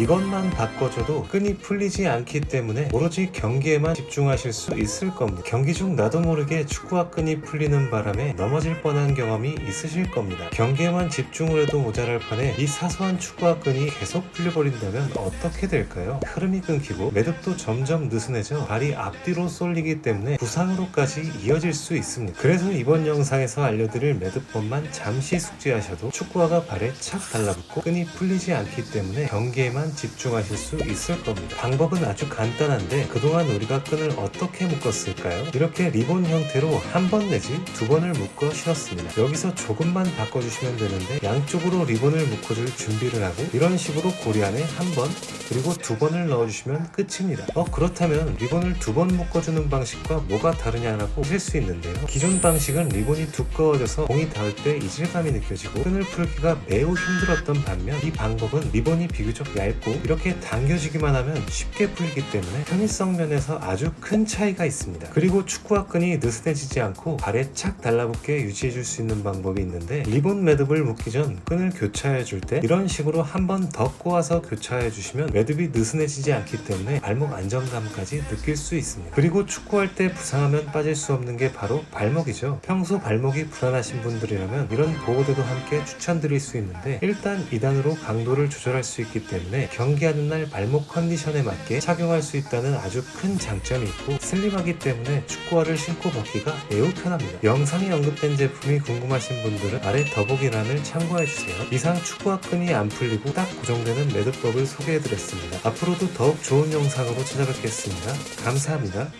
이것만 바꿔줘도 끈이 풀리지 않기 때문에 오로지 경기에만 집중하실 수 있을 겁니다. 경기 중 나도 모르게 축구와 끈이 풀리는 바람에 넘어질 뻔한 경험이 있으실 겁니다. 경기에만 집중을 해도 모자랄 판에 이 사소한 축구와 끈이 계속 풀려버린다면 어떻게 될까요? 흐름이 끊기고 매듭도 점점 느슨해져 발이 앞뒤로 쏠리기 때문에 부상으로까지 이어질 수 있습니다. 그래서 이번 영상에서 알려드릴 매듭법만 잠시 숙지하셔도 축구화가 발에 착 달라붙고 끈이 풀리지 않기 때문에 경기에만 집중하실 수 있을 겁니다. 방법은 아주 간단한데 그동안 우리가 끈을 어떻게 묶었을까요? 이렇게 리본 형태로 한 번 내지 두 번을 묶어 신었습니다. 여기서 조금만 바꿔주시면 되는데 양쪽으로 리본을 묶어줄 준비를 하고 이런 식으로 고리 안에 한 번 그리고 두 번을 넣어주시면 끝입니다. 어 그렇다면 리본을 두 번 묶어주는 방식과 뭐가 다르냐라고 하실 수 있는데요. 기존 방식은 리본이 두꺼워져서 공이 닿을 때 이질감이 느껴지고 끈을 풀기가 매우 힘들었던 반면 이 방법은 리본이 비교적 얇고 이렇게 당겨지기만 하면 쉽게 풀리기 때문에 편의성 면에서 아주 큰 차이가 있습니다. 그리고 축구와 끈이 느슨해지지 않고 발에 착 달라붙게 유지해줄 수 있는 방법이 있는데 리본 매듭을 묶기 전 끈을 교차해 줄 때 이런 식으로 한 번 더 꼬아서 교차해 주시면 매듭이 느슨해지지 않기 때문에 발목 안정감까지 느낄 수 있습니다. 그리고 축구할 때 부상하면 빠질 수 없는 게 바로 발목이죠. 평소 발목이 불안하신 분들이라면 이런 보호대도 함께 추천드릴 수 있는데 일단 2단으로 강도를 조절할 수 있기 때문에 경기하는 날 발목 컨디션에 맞게 착용할 수 있다는 아주 큰 장점이 있고 슬림하기 때문에 축구화를 신고 벗기가 매우 편합니다. 영상에 언급된 제품이 궁금하신 분들은 아래 더보기란을 참고해주세요. 이상 축구화 끈이 안 풀리고 딱 고정되는 매듭법을 소개해드렸습니다. 앞으로도 더욱 좋은 영상으로 찾아뵙겠습니다. 감사합니다.